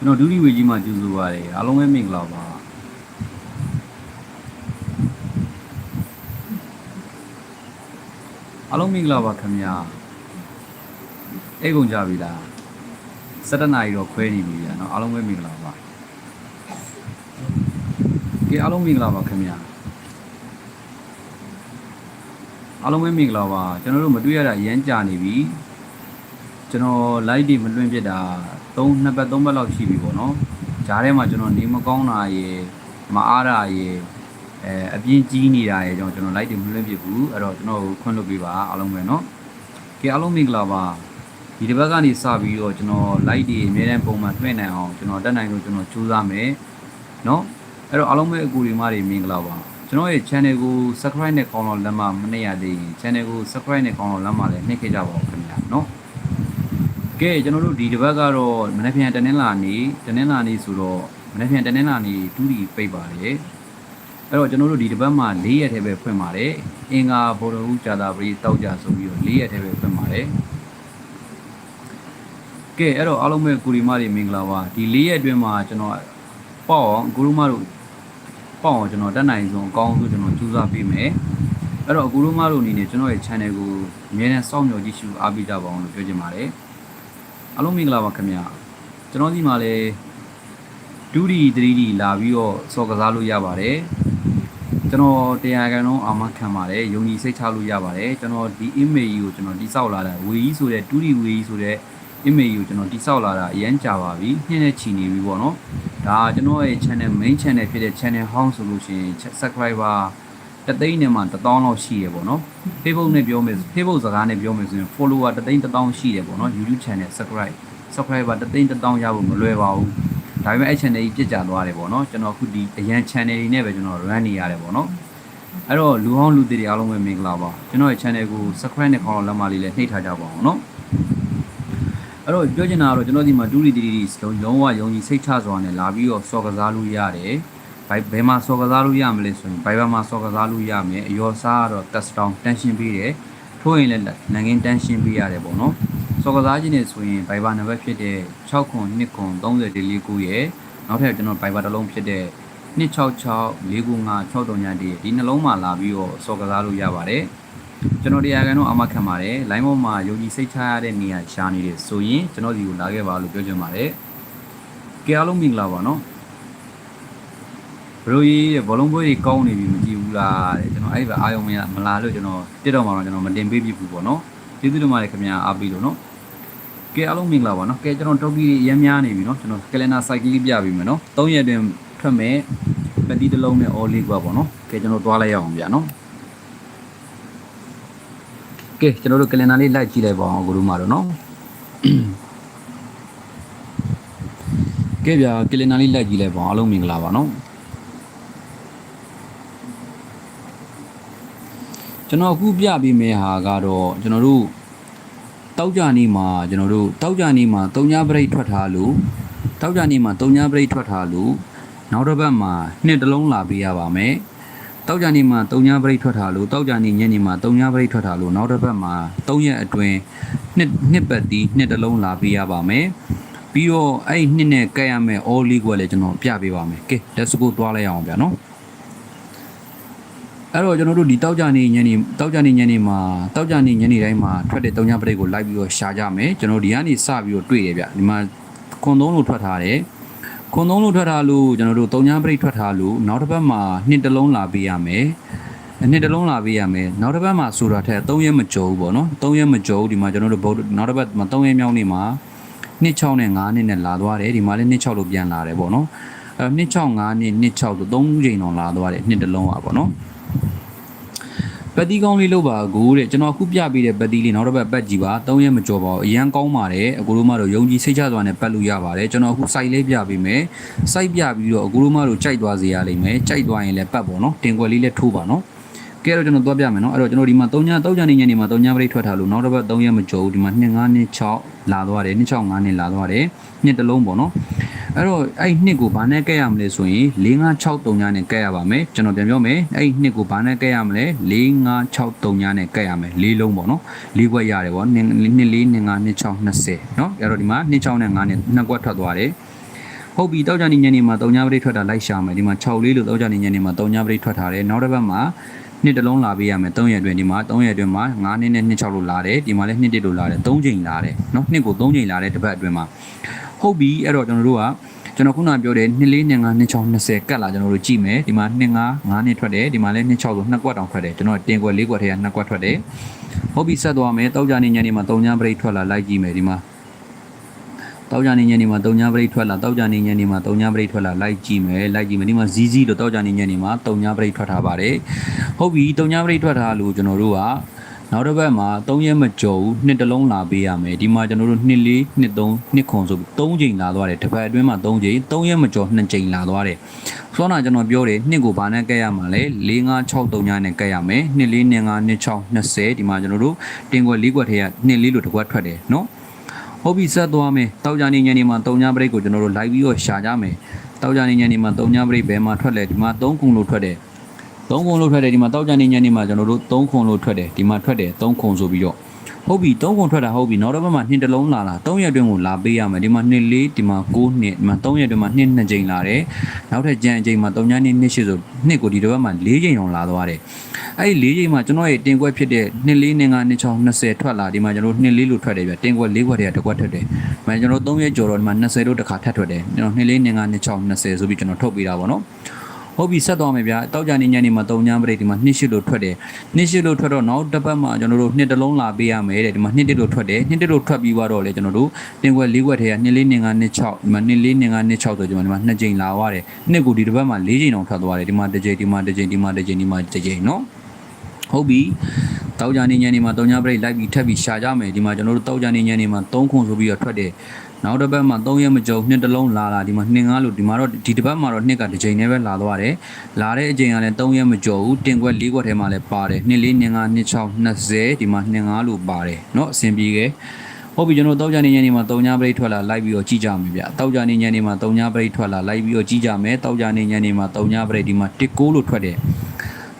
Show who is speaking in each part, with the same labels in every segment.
Speaker 1: ကျွန်တော်ဒုတိဝေကြီးမှာကျူဆိုပါတယ်အားလုံးပဲမင်္ဂလာပါအားလုံးမင်္ဂလာပါခင်ဗျာအိတ်ကုန်ကြပြီလား7နာရီတော့ခွဲနေပြီဗျာเนาะအားလုံးပဲမင်္ဂလာပါကဲအားလုံးမင်္ဂလာပါခင်ဗျာအားလုံးပဲမင်္ဂလာပါကျွန်တော်တို့မတွေ့ရတာအရမ်းကြာနေပြီကျွန်တော် live တွေမလွှင့်ပြစ်တာ သုံးနှစ်ပတ်သုံးပတ်လောက်ရှိပြီပေါ့နော်ဂျားထဲမှာကျွန်တော်နေမကောင်းတာရယ်မအားတာရယ်အဲအပြင်းကြီးနေတာရယ်ကြောင့်ကျွန်တော် live တွေမလွှင့်ဖြစ်ဘူးအဲ့တော့ကျွန်တော်ခွင့်လွှတ်ပေးပါအားလုံးပဲနော်ကဲအားလုံးမင်္ဂလာပါဒီတစ်ပတ်ကနေစပြီးတော့ကျွန်တော် live တွေအများတန်းပုံမှန်တွင်နိုင်အောင်ကျွန်တော်တက်နိုင်လို့ကျွန်တော်ကြိုးစားမယ်နော်အဲ့တော့အားလုံးပဲအကူဒီမတွေမင်္ဂလာပါကျွန်တော်ရဲ့ channel ကို subscribe နဲ့ကောင်းတော့လမ်းမမနှိပ်ရသေးရင် channel ကို subscribe နဲ့ကောင်းတော့လမ်းမလည်းနှိပ်ခဲ့ကြပါဦးခင်ဗျာနော် ကဲကျွန်တော်တို့ဒီတစ်ပတ်ကတော့မနေ့ပြန်တနင်္လာနေ့တနင်္လာနေ့ဆိုတော့မနေ့ပြန်တနင်္လာနေ့တူးတီပိတ်ပါတယ်အဲ့တော့ကျွန်တော်တို့ဒီတစ်ပတ်မှာ၄ရက်ထဲပဲဖွင့်ပါတယ်အင်္ဂါဘော်တော်ဦးဂျာတာပရိတောက်ကြဆိုပြီးတော့၄ရက်ထဲပဲဖွင့်ပါတယ်ကဲအဲ့တော့အားလုံးပဲကိုရီမတွေမင်္ဂလာပါဒီ၄ရက်အတွင်းမှာကျွန်တော်ပေါ့အောင်ကိုရီမတို့ပေါ့အောင်ကျွန်တော်တက်နိုင်ဆုံးအကောင်းဆုံးကျွန်တော်ကြိုးစားပေးမယ်အဲ့တော့ကိုရီမတို့အနေနဲ့ကျွန်တော်ရဲ့ channel ကိုအမြဲတမ်းစောင့်မျှော်ကြည့်ရှုအားပေးကြပါအောင်လို့ပြောချင်ပါတယ် အားလုံးမင်္ဂလာပါခင်ဗျာကျွန်တော်ဒီမှာလဲဒူဒီ 3D လာပြီးတော့စော်ကစားလို့ရပါတယ်ကျွန်တော်တရားကန်လုံးအာမခံပါတယ်ယုံကြည်စိတ်ချလို့ရပါတယ်ကျွန်တော်ဒီ image ကိုကျွန်တော်တိစောက်လာတာဝေကြီးဆိုတဲ့ 2D ဝေကြီးဆိုတဲ့ image ကိုကျွန်တော်တိစောက်လာတာအရန်ကြာပါပြီညနေချီနေပြီပေါ့နော်ဒါကကျွန်တော်ရဲ့ channel main channel ဖြစ်တဲ့ channel home ဆိုလို့ရှိရင် subscriber တသိန်းနဲ့မှ1000လောက်ရှိရပေါ့နော် Facebook နဲ့ပြောမယ် Facebook စကားနဲ့ပြောမယ်ဆိုရင် follower တသိန်း1000ရှိတယ်ပေါ့နော် YouTube channel subscribe subscriber တသိန်း1000ရဖို့မလွယ်ပါဘူးဒါပေမဲ့အဲ့ channel ကြီးပြစ်ကြသွားတယ်ပေါ့နော်ကျွန်တော်အခုဒီအရန် channel တွေနဲ့ပဲကျွန်တော် run နေရတယ်ပေါ့နော်အဲ့တော့လူဟောင်းလူသစ်တွေအားလုံးပဲမင်္ဂလာပါကျွန်တော်ရဲ့ channel ကို subscribe နဲ့ခေါင်းအောင်လက်မလေးလည်းနှိပ်ထားကြပါအောင်နော်အဲ့တော့ပြောချင်တာကတော့ကျွန်တော်ဒီမှာ2 3 3လုံးလုံးဝယုံကြည်စိတ်ချစွာနဲ့လာပြီးတော့စော်ကစားလို့ရတယ် ဘိုင်ဘယ်မှာစော်ကစားလို့ရမလဲဆိုရင်ဘိုင်ဘာမှာစော်ကစားလို့ရမယ်အယောစားကတော့ test down တန်ရှင်းပေးတယ်ထို့ရင်လည်းနိုင်ငံတန်ရှင်းပေးရတယ်ပေါ့နော်စော်ကစားခြင်းနဲ့ဆိုရင်ဘိုင်ဘာနံပါတ်ဖြစ်တဲ့6ခွန်2ခွန်30ဒီလေးကိုရဲ့နောက်ထပ်ကျွန်တော်ဘိုင်ဘာတစ်လုံးဖြစ်တဲ့266 495 639ဒီဒီနှလုံးမှာလာပြီးတော့စော်ကစားလို့ရပါတယ်ကျွန်တော်တရားကန်တော့အမခံပါတယ်လိုင်းပေါ်မှာယုံကြည်စိတ်ချရတဲ့နေရာရှာနေတယ်ဆိုရင်ကျွန်တော်ဒီကိုလာခဲ့ပါလို့ပြောချင်ပါတယ်ကဲအားလုံးမင်္ဂလာပါနော် ဘရိုကြီးတဲ့ဘောလုံးပွဲတွေကောင်းနေပြီမကြည့်ဘူးလားတဲ့ကျွန်တော်အဲ့ဒီပဲအာယုံမရမလာလို့ကျွန်တော်တက်တော့မှတော့ကျွန်တော်မတင်ပေးပြဘူးပေါ့နော်ကျေးဇူးတင်ပါတယ်ခင်ဗျာအားပေးလို့နော်ကဲအားလုံးမင်္ဂလာပါနော်ကဲကျွန်တော်တော်ကီရမ်းများနေပြီနော်ကျွန်တော်ကလန်နာစိုက်ကလေးပြပေးမယ်နော်၃ရက်တွင်ထွက်မယ်ပတိတစ်လုံးနဲ့ all league ပါပေါ့နော်ကဲကျွန်တော်သွားလိုက်ရအောင်ဗျာနော်ကဲကျွန်တော်တို့ကလန်နာလေးလိုက်ကြည့်လိုက်ပါအောင်ကိုတို့မှာတော့နော်ကဲဗျာကလန်နာလေးလိုက်ကြည့်လိုက်ပါအောင်အားလုံးမင်္ဂလာပါနော် ကျွန်တော်အခုပြပေးမယ့်ဟာကတော့ကျွန်တော်တို့တောက်ကြနေမှာကျွန်တော်တို့တောက်ကြနေမှာတုံညာပရိတ်ထွက်ထားလို့တောက်ကြနေမှာတုံညာပရိတ်ထွက်ထားလို့နောက်တစ်ပတ်မှာနှစ်တလုံးလာပေးရပါမယ်တောက်ကြနေမှာတုံညာပရိတ်ထွက်ထားလို့တောက်ကြနေညနေမှာတုံညာပရိတ်ထွက်ထားလို့နောက်တစ်ပတ်မှာ၃ရက်အတွင်းနှစ်နှစ်ပတ်တီးနှစ်တလုံးလာပေးရပါမယ်ပြီးတော့အဲ့ဒီနှစ်နဲ့ကဲရမယ် all league ကိုလည်းကျွန်တော်ပြပေးပါမယ်ကဲ let's go သွားလိုက်အောင်ဗျာနော် အဲ့တော့ကျွန်တော်တို့ဒီတောက်ကြနေညနေတောက်ကြနေညနေမှာတောက်ကြနေညနေတိုင်းမှာထွက်တဲ့တုံညာပရိတ်ကိုလိုက်ပြီးတော့ရှာကြမယ်ကျွန်တော်ဒီကနေစပြီးတော့တွေ့ရဗျဒီမှာခွန်သုံးလို့ထွက်ထားတယ်ခွန်သုံးလို့ထွက်ထားလို့ကျွန်တော်တို့တုံညာပရိတ်ထွက်ထားလို့နောက်တစ်ပတ်မှာနှစ်တလုံးလာပေးရမယ်နှစ်တလုံးလာပေးရမယ်နောက်တစ်ပတ်မှာဆိုတာထက်3ရက်မကျော်ဘူးပေါ့နော်3ရက်မကျော်ဘူးဒီမှာကျွန်တော်တို့ဘုတ်နောက်တစ်ပတ်မှာ3ရက်မြောက်နေ့မှာနှစ်6နဲ့9နှစ်နဲ့လာသွားတယ်ဒီမှာလည်းနှစ်6လို့ပြန်လာတယ်ပေါ့နော်အဲနှစ်6 9နှစ်နှစ်6ဆို3ချိန်တော့လာသွားတယ်နှစ်တလုံးอ่ะပေါ့နော် ပတ်တီးကောင်းလေးလုပ်ပါကိုတဲ့ကျွန်တော်အခုပြပေးတဲ့ပတ်တီးလေးနောက်တစ်ပတ်ပတ်ကြည့်ပါ၃ရက်မကြော်ပါဘူးအရန်ကောင်းပါတယ်အကူတို့မတို့ယုံကြည်စိတ်ချစွာနဲ့ပတ်လို့ရပါတယ်ကျွန်တော်အခု site လေးပြပေးမယ် site ပြပြီးတော့အကူတို့မတို့ကြိုက်သွားစေရလိမ့်မယ်ကြိုက်သွားရင်လည်းပတ်ပေါ့နော်တင်ကွယ်လေးလည်းထိုးပါနော်ကဲတော့ကျွန်တော်သွားပြမယ်နော်အဲ့တော့ကျွန်တော်ဒီမှာ3ည3ညနေညနေမှာ3ညပရိတ်ထွက်ထားလို့နောက်တစ်ပတ်3ရက်မကြော်ဘူးဒီမှာ2 5 2 6လာသွားတယ်2 6 5နဲ့လာသွားတယ်နှစ်တစ်လုံးပေါ့နော် အဲ့တော့အဲ့နှစ်ကိုဘာနဲ့ကဲရမလဲဆိုရင်4 5 6 3ညနဲ့ကဲရပါမယ်ကျွန်တော်ပြန်ပြောမယ်အဲ့နှစ်ကိုဘာနဲ့ကဲရမလဲ4 5 6 3ညနဲ့ကဲရမယ်၄လုံးပေါ့နော်၄ခွက်ရတယ်ပေါ့2 4 2 5 2 6 20เนาะအဲ့တော့ဒီမှာ2 6နဲ့5နဲ့နှစ်ခွက်ထွက်သွားတယ် ဟုတ်ပြီတောက်ကြနေညနေမှာတုံညာပရိတ်ထွက်တာလိုက်ရှာမယ်ဒီမှာ6လေးလို့တောက်ကြနေညနေမှာတုံညာပရိတ်ထွက်ထားတယ်နောက်တစ်ပတ်မှာနှစ်တစ်လုံးလာပေးရမယ်3ရက်အတွင်းဒီမှာ3ရက်အတွင်းမှာ9နှစ်နဲ့2 6လို့လာတယ်ဒီမှာလည်း2တစ်လို့လာတယ်3ချိန်လာတယ်เนาะနှစ်ကို3ချိန်လာတယ်တစ်ပတ်အတွင်းမှာ ဟုတ်ပြီအဲ့တော့ကျွန်တော်တို့ကကျွန်တော်ခုနပြောတဲ့2လေး2 5 2 6 20ကတ်လာကျွန်တော်တို့ကြည့်မယ်ဒီမှာ2 5 9နှစ်ထွက်တယ်ဒီမှာလည်း2 6လို့2ကွက်တောင်ထွက်တယ်ကျွန်တော်တင်ကွက်4ကွက်ထဲက2ကွက်ထွက်တယ်ဟုတ်ပြီဆက်သွားမယ်တောက်ကြနေညနေမှာ3ညပရိတ်ထွက်လာလိုက်ကြည့်မယ်ဒီမှာတောက်ကြနေညနေမှာတုံညာပရိတ်ထွက်လာတောက်ကြနေညနေမှာတုံညာပရိတ်ထွက်လာလိုက်ကြည့်မယ်လိုက်ကြည့်မယ်ဒီမှာဇီးဇီးလို့တောက်ကြနေညနေမှာတုံညာပရိတ်ထွက်ထားပါတယ်ဟုတ်ပြီတုံညာပရိတ်ထွက်ထားလို့ကျွန်တော်တို့က နောက်တစ်ပတ်မှာ3ရက်မကျော်ဘူးနှစ်တစ်လုံးလာပေးရမယ်ဒီမှာကျွန်တော်တို့2လေး2 3နှစ်ခွန်ဆိုပြီး3ချိန်လာသွားတယ်တစ်ပတ်အတွင်းမှာ3ချိန်3ရက်မကျော်2ချိန်လာသွားတယ်စောနာကျွန်တော်ပြောတယ်နှစ်ကိုဘာနဲ့ကဲရမှာလဲ4 5 6 3ညနဲ့ကဲရမယ်2 4 2 5 2 6 20ဒီမှာကျွန်တော်တို့တင်ခွက်၄ခွက်ထဲက2လေးလို့တစ်ခွက်ထွက်တယ်နော်ဟုတ်ပြီဆက်သွားမယ်တောက်ကြနေညနေမှာတုံညာပရိတ်ကိုကျွန်တော်တို့လိုက်ပြီးတော့ရှာကြမယ်တောက်ကြနေညနေမှာတုံညာပရိတ်ဘယ်မှာထွက်လဲဒီမှာ3ခုလို့ထွက်တယ် 3ခုလို့ထွက်တယ်ဒီမှာတောက်ကြနေညနေမှာကျွန်တော်တို့3ခုလို့ထွက်တယ်ဒီမှာထွက်တယ်3ခုဆိုပြီးတော့ဟုတ်ပြီ3ခုထွက်တာဟုတ်ပြီနောက်တစ်ပတ်မှာ2တလုံးလာလာ3ရက်တွင်းကိုလာပေးရမယ်ဒီမှာ2လေးဒီမှာ9နှစ်ဒီမှာ3ရက်တွင်းမှာ2နှစ်ကြိမ်လာတယ်နောက်ထပ်ကြံအချိန်မှာ3ညနေ2ရှိဆိုနှစ်ကိုဒီတစ်ပတ်မှာ4ကြိမ်အောင်လာသွားတယ်အဲ့ဒီ4ကြိမ်မှာကျွန်တော်ရဲ့တင်ကွက်ဖြစ်တဲ့2 4 5 2 6 20ထွက်လာဒီမှာကျွန်တော်2 4လို့ထွက်တယ်ဗျတင်ကွက်4ခွက်တည်းကတစ်ခွက်ထွက်တယ်။ဒါကျွန်တော်3ရက်ကျော်တော့ဒီမှာ20လို့တစ်ခါထပ်ထွက်တယ်။ကျွန်တော်2 4 5 2 6 20ဆိုပြီးကျွန်တော်ထုတ်ပေးတာပေါ့နော်။ ဟုတ်ပြီဆက်သွားမယ်ဗျာတောက်ကြနေညနေမှာ3ညပရိတ်ဒီမှာ2ရှိလို့ထွက်တယ်2ရှိလို့ထွက်တော့နောက်တစ်ပတ်မှာကျွန်တော်တို့နှစ်တလုံးလာပေးရမယ်တဲ့ဒီမှာ2တစ်လို့ထွက်တယ်2တစ်လို့ထွက်ပြီးတော့လေကျွန်တော်တို့တင်ခွက်4ခွက်ထဲက2 4 5 2 6ဒီမှာ2 4 5 2 6ဆိုဒီမှာဒီမှာ2ချိန်လာသွားတယ်နှစ်ကိုဒီတစ်ပတ်မှာ4ချိန်အောင်ထွက်သွားတယ်ဒီမှာတစ်ချိန်ဒီမှာတစ်ချိန်ဒီမှာတစ်ချိန်ဒီမှာတစ်ချိန်နော်ဟုတ်ပြီတောက်ကြနေညနေမှာတုံညာပရိတ်လိုက်ပြီးထပ်ပြီးရှာကြမယ်ဒီမှာကျွန်တော်တို့တောက်ကြနေညနေမှာ3ခုဆိုပြီးတော့ထွက်တယ် နောက်တစ်ပတ်မှာ3ရက်မကြုံနှစ်တစ်လုံးလာလာဒီမှာ2 5လို့ဒီမှာတော့ဒီတစ်ပတ်မှာတော့နှစ်ကတစ်ချိန်နဲ့ပဲလာသွားတယ်လာတဲ့အချိန်ကလည်း3ရက်မကြုံဘူးတင်ခွက်4ခွက်ထဲမှာလည်းပါတယ်2 4 2 5 2 6 20ဒီမှာ2 5လို့ပါတယ်เนาะအဆင်ပြေခဲ့ဟုတ်ပြီကျွန်တော်တောက်ကြနေညနေမှာတုံညာပရိတ်ထွက်လာလိုက်ပြီးတော့ကြည့်ကြမယ်ဗျတောက်ကြနေညနေမှာတုံညာပရိတ်ထွက်လာလိုက်ပြီးတော့ကြည့်ကြမယ်တောက်ကြနေညနေမှာတုံညာပရိတ်ဒီမှာ1 6လို့ထွက်တယ်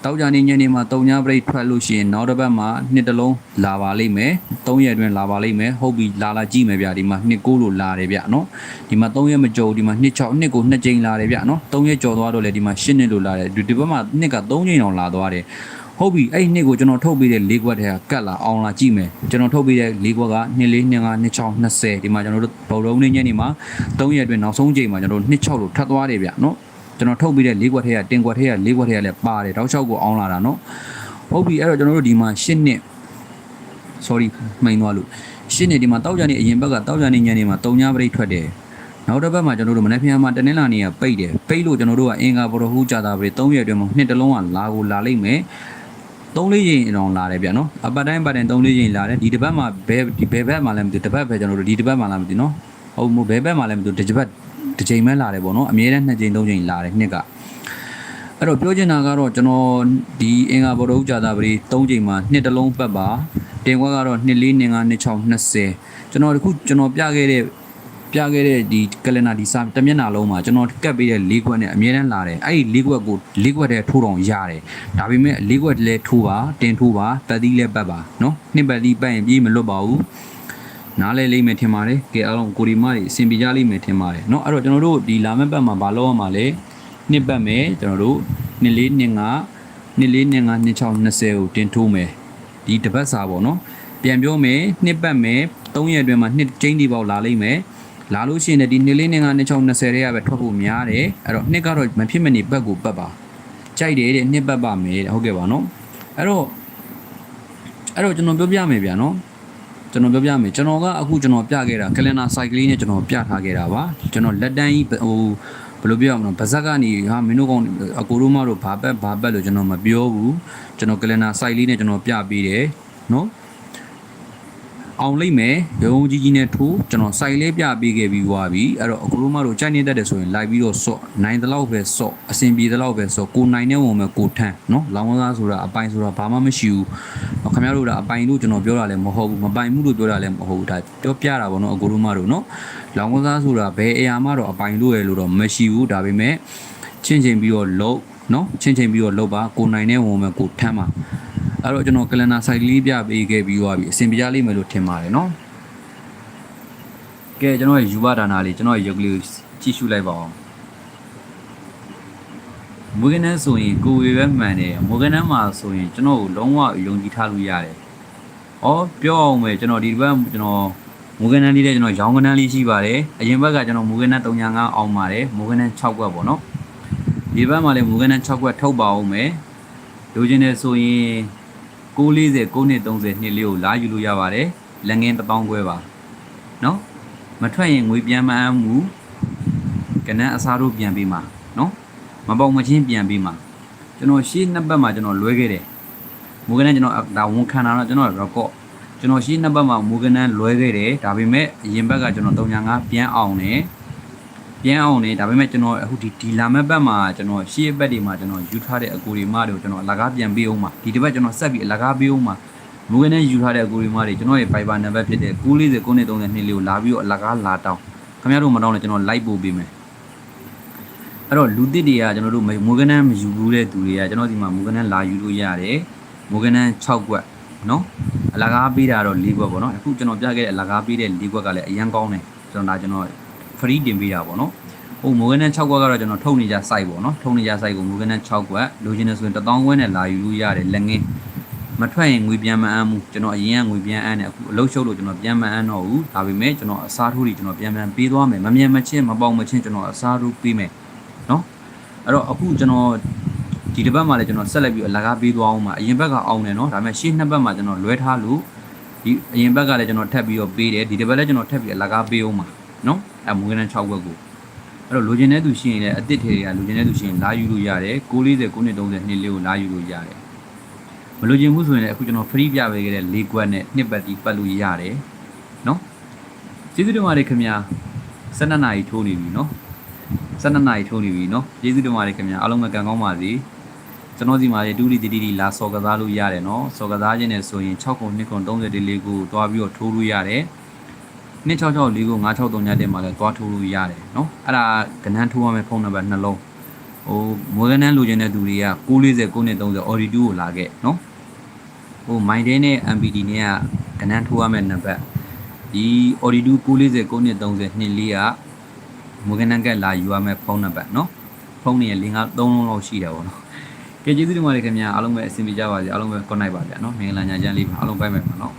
Speaker 1: တောက်ကြနေညနေမှာတုံညာပရိတ်ထွက်လို့ရှိရင်နောက်တစ်ပတ်မှာနှစ်တလုံးလာပါလိမ့်မယ်၃ရက်အတွင်းလာပါလိမ့်မယ်ဟုတ်ပြီလာလာကြည့်မယ်ဗျဒီမှာနှစ်ကိုလို့လာတယ်ဗျနော်ဒီမှာ၃ရက်မကြုံဒီမှာနှစ်6နှစ်ကိုနှစ်ကြိမ်လာတယ်ဗျနော်၃ရက်ကြော်သွားတော့လေဒီမှာ၈နှစ်လို့လာတယ်ဒီဒီဘက်မှာနှစ်က၃ကြိမ်အောင်လာသွားတယ်ဟုတ်ပြီအဲ့ဒီနှစ်ကိုကျွန်တော်ထုတ်ပေးတဲ့၄ခွက်ထဲကကတ်လာအောင်လာကြည့်မယ်ကျွန်တော်ထုတ်ပေးတဲ့၄ခွက်က2 4 2 5 2 6 20ဒီမှာကျွန်တော်တို့ဘုံလုံးနေညနေမှာ၃ရက်အတွင်းနောက်ဆုံးကြိမ်မှာကျွန်တော်တို့2 6လို့ထပ်သွားတယ်ဗျနော် ကျွန်တော်ထုတ်ပြီးတဲ့၄ခွက်ထဲကတင်ခွက်ထဲက၄ခွက်ထဲကလည်းပါတယ်တောက်လျှောက်ကိုအောင်းလာတာเนาะဟုတ်ပြီအဲ့တော့ကျွန်တော်တို့ဒီမှာ၈နှစ် sorry မှိန်သွားလို့၈နှစ်ဒီမှာတောက်ကြနေအရင်ဘက်ကတောက်ကြနေညနေမှာ၃ညပရိတ်ထွက်တယ်နောက်တစ်ပတ်မှာကျွန်တော်တို့မနေ့ဖျားမှာတနင်္လာနေ့ကပိတ်တယ်ပိတ်လို့ကျွန်တော်တို့ကအင်္ဂါဘော်ဟူးကြာတာပရိ၃ရက်အတွင်းမှာနှစ်တစ်လုံးကလာကိုလာလိမ့်မယ်သုံးလေးချိန်အောင်လာတယ်ဗျနော်အပတ်တိုင်းပတ်တိုင်းသုံးလေးချိန်လာတယ်ဒီတစ်ပတ်မှာဘယ်ဒီဘယ်ဘက်မှာလဲမသိဘူးတစ်ပတ်ပဲကျွန်တော်တို့ဒီတစ်ပတ်မှာလားမသိဘူးနော်ဟုတ်မို့ဘယ်ဘက်မှာလဲမသိဘူးတစ်ပတ် တစ်ချိန်ပဲလာတယ်ပေါ့နော်အမြဲတမ်းနှစ်ချိန်သုံးချိန်လာတယ်နှစ်ကအဲ့တော့ပြောချင်တာကတော့ကျွန်တော်ဒီအင်္ဂါဘော်တို့ကြာတာပရိ၃ချိန်မှာနှစ်တစ်လုံးပတ်ပါတင်ခွက်ကတော့2 4 2 5 2 6 20ကျွန်တော်တခုကျွန်တော်ပြခဲ့တဲ့ပြခဲ့တဲ့ဒီကလင်နာဒီစာတစ်မျက်နှာလုံးမှာကျွန်တော်ကတ်ပေးတဲ့၄ခွက်နဲ့အမြဲတမ်းလာတယ်အဲ့ဒီ၄ခွက်ကို၄ခွက်တည်းထိုးတော့ရတယ်ဒါပေမဲ့၄ခွက်လည်းထိုးပါတင်ထိုးပါပတ်သီးလည်းပတ်ပါနော်နှစ်ပတ်သီးပတ်ရင်ပြေးမလွတ်ပါဘူး နားလဲလိမ့်မယ်ထင်ပါတယ်ကဲအားလုံးကိုရီမတွေအဆင်ပြေကြလိမ့်မယ်ထင်ပါတယ်เนาะအဲ့တော့ကျွန်တော်တို့ဒီလာမယ့်ပတ်မှာမလုပ်ရမှာလဲနှစ်ပတ်မယ်ကျွန်တော်တို့နှစ်လေးနှစ်ငါနှစ်လေးနှစ်ငါနှစ်6 20ကိုတင်ထိုးမယ်ဒီတစ်ပတ်စာပေါ့เนาะပြန်ပြောမယ်နှစ်ပတ်မယ်3ရက်အတွင်းမှာနှစ်ကျင်းဒီပေါက်လာလိမ့်မယ်လာလို့ရှိရင်လည်းဒီနှစ်လေးနှစ်ငါနှစ်6 20တွေကပဲထွက်ဖို့များတယ်အဲ့တော့နှစ်ကတော့မဖြစ်မနေပတ်ကိုပတ်ပါကြိုက်တယ်တဲ့နှစ်ပတ်ပါမယ်တဲ့ဟုတ်ကဲ့ပါเนาะအဲ့တော့အဲ့တော့ကျွန်တော်ပြောပြမယ်ဗျာเนาะ ကျွန်တော်ပြောပြမယ်ကျွန်တော်ကအခုကျွန်တော်ပြခဲ့တာကလန်နာစိုက်ကလေးနဲ့ကျွန်တော်ပြထားခဲ့တာပါကျွန်တော်လက်တန်းကြီးဟိုဘယ်လိုပြောရမလဲဗဇက်ကနေဟာမင်းတို့ကောင်အကိုတို့မတို့ဘာပက်ဘာပက်လို့ကျွန်တော်မပြောဘူးကျွန်တော်ကလန်နာစိုက်လေးနဲ့ကျွန်တော်ပြပေးတယ်နော်အောင်လိုက်မယ်ရုံကြီးကြီးနဲ့ထိုးကျွန်တော်စိုက်လေးပြပေးခဲ့ပြီးွားပြီအဲ့တော့အကိုတို့မတို့ကြိုက်နေတတ်တယ်ဆိုရင်လိုက်ပြီးတော့စော့နိုင်တဲ့လောက်ပဲစော့အဆင်ပြေတဲ့လောက်ပဲစော့ကိုနိုင်တဲ့ဝင်မဲ့ကိုထန်းနော်လောင်းကစားဆိုတာအပိုင်ဆိုတာဘာမှမရှိဘူး ခင်ဗျားတို့ကအပိုင်လို့ကျွန်တော်ပြောတာလည်းမဟုတ်ဘူးမပိုင်မှုလို့ပြောတာလည်းမဟုတ်ဘူးဒါပြောပြတာပေါ့နော်အကိုတို့မတို့နော်လောင်းကစားဆိုတာဘယ်အရာမှတော့အပိုင်လို့ရလို့တော့မရှိဘူးဒါပေမဲ့ချင်းချင်းပြီးတော့လုံးနော်ချင်းချင်းပြီးတော့လုံးပါကိုနိုင်တဲ့ဝင်မဲ့ကိုထန်းပါအဲ့တော့ကျွန်တော်ကလန်နာဆိုင်လေးပြပေးခဲ့ပြီးသွားပြီအဆင်ပြေကြလိမ့်မယ်လို့ထင်ပါတယ်နော်ကဲကျွန်တော်ရဲ့ယူဝဒါနာလေးကျွန်တော်ရဲ့ရုပ်ကလေးကြည့်ရှုလိုက်ပါဦး မွေးကနန်းဆိုရင်ကိုဝေပဲမှန်တယ်မွေးကနန်းမှာဆိုရင်ကျွန်တော်ကိုလုံးဝယုံကြည်ထားလို့ရတယ်။ဩပြောအောင်မယ်ကျွန်တော်ဒီဘက်ကျွန်တော်မွေးကနန်းလေးတဲ့ကျွန်တော်ရောင်းကနန်းလေးရှိပါတယ်။အရင်ဘက်ကကျွန်တော်မွေးကနန်း305အောင်ပါတယ်မွေးကနန်း6ကွက်ပေါ့နော်။ဒီဘက်မှာလည်းမွေးကနန်း6ကွက်ထုတ်ပါအောင်မယ်။လိုချင်တယ်ဆိုရင်640 930နှစ်လေးကိုလာယူလို့ရပါတယ်။လက်ငင်း1000ခွဲပါ။နော်မထွက်ရင်ငွေပြန်မအမ်းမှုကနန်းအစားတို့ပြန်ပေးမှာနော် မပေါမချင်းပြန်ပေးမှာကျွန်တော်ရှေ့နှစ်ပတ်မှာကျွန်တော်လွဲခဲ့တယ်မူကနန်းကျွန်တော်ဒါဝန်ခံတာတော့ကျွန်တော် record ကျွန်တော်ရှေ့နှစ်ပတ်မှာမူကနန်းလွဲခဲ့တယ်ဒါပေမဲ့အရင်ဘက်ကကျွန်တော်305ပြန်အောင်တယ်ပြန်အောင်နေဒါပေမဲ့ကျွန်တော်အခုဒီဒီလာမဲ့ဘက်မှာကျွန်တော်ရှေ့ဘက်တွေမှာကျွန်တော်ယူထားတဲ့အကူတွေမတွေကိုကျွန်တော်အလကားပြန်ပေးအောင်ပါဒီတစ်ပတ်ကျွန်တော်ဆက်ပြီးအလကားပေးအောင်ပါမူကနန်းယူထားတဲ့အကူတွေမတွေကျွန်တော်ရဲ့ Viber နံပါတ်ဖြစ်တဲ့940 930နှစ်လေးကိုလာပြီးတော့အလကားလာတောင်းခင်ဗျားတို့မတောင်းလဲကျွန်တော် like ပို့ပေးမယ် အဲ့တော့လူတစ်တွေကကျွန်တော်တို့မူကနန်းမယူဘူးတဲ့သူတွေကကျွန်တော်ဒီမှာမူကနန်းလာယူလို့ရတယ်မူကနန်း6ကွက်နော်အလကားပေးတာတော့4ကွက်ပေါ့နော်အခုကျွန်တော်ပြခဲ့တဲ့အလကားပေးတဲ့4ကွက်ကလည်းအရန်ကောင်းတယ်ကျွန်တော်ဒါကျွန်တော် free တင်ပေးတာပေါ့နော်ဟိုမူကနန်း6ကွက်ကတော့ကျွန်တော်ထုတ်နေကြ site ပေါ့နော်ထုတ်နေကြ site ကိုမူကနန်း6ကွက်လိုချင်တယ်ဆိုရင်1000ခွဲနဲ့လာယူလို့ရတယ်လက်ငင်းမထွက်ရင်ငွေပြန်မအမ်းဘူးကျွန်တော်အရင်ကငွေပြန်အမ်းတယ်အခုအလုပ်ရှုပ်လို့ကျွန်တော်ပြန်မအမ်းတော့ဘူးဒါပေမဲ့ကျွန်တော်အစားထိုးတွေကျွန်တော်ပြန်ပြန်ပေးသွားမယ်မမြန်မချင်းမပေါက်မချင်းကျွန်တော်အစားထိုးပေးမယ် နော်အဲ့တော့အခုကျွန်တော်ဒီတစ်ပတ်မှာလည်းကျွန်တော်ဆက်လက်ပြီးအလကားပေးသွားအောင်ပါအရင်ဘက်ကအောင်တယ်နော်ဒါပေမဲ့ရှေ့နှစ်ဘက်မှာကျွန်တော်လွဲထားလို့ဒီအရင်ဘက်ကလည်းကျွန်တော်ထပ်ပြီးတော့ပေးတယ်ဒီတစ်ပတ်လည်းကျွန်တော်ထပ်ပြီးအလကားပေးအောင်ပါနော်အဲမူကနန်း6ဘက်ကိုအဲ့တော့လိုချင်တဲ့သူရှိရင်လည်းအစ်စ်ထေတွေကလိုချင်တဲ့သူရှိရင်လာယူလို့ရတယ်640 930နှစ်လေးကိုလာယူလို့ရတယ်မလိုချင်ဘူးဆိုရင်လည်းအခုကျွန်တော် free ပြပေးခဲ့တဲ့၄ကွက်နဲ့နှစ်ပတ်တီးပတ်လို့ရတယ်နော်ကျေးဇူးတင်ပါတယ်ခင်ဗျာ12နာရီထိုးနေပြီနော် 12နာရီထိုးနေပြီနော်ကျေးဇူးတင်ပါတယ်ခင်ဗျာအားလုံးပဲကံကောင်းပါစေကျွန်တော်ဒီမှာတူတီတီတီလာစော်ကစားလို့ရတယ်နော်စော်ကစားခြင်းနဲ့ဆိုရင်6ခု2ခု30လေးကိုတွားပြီးတော့ထိုးလို့ရတယ်266လေးကို963ညတဲ့မှာလည်းတွားထိုးလို့ရတယ်နော်အဲ့ဒါကဏ္ဍထိုးရမယ့်ဖုန်းနံပါတ်နှလုံးဟိုမွေးကနန်းလိုချင်တဲ့သူတွေက940 930 Audi 2ကိုလာခဲ့နော်ဟို my day နဲ့ MPD နဲ့ကကနန်းထိုးရမယ့်နံပါတ်ဒီ Audi 940 930နှစ်လေးက မိုဂနန်ကလာယူရမယ့်ဖုန်းနံပါတ်နော်ဖုန်းနေရ၄၅၃လုံးလောက်ရှိတယ်ပေါ့နော်ကဲကျေးဇူးတင်ပါတယ်ခင်ဗျာအားလုံးပဲအဆင်ပြေကြပါစေအားလုံးပဲ connect ပါဗျာနော်မင်္ဂလာညချမ်းလေးပါအားလုံးပဲမယ်ပါနော်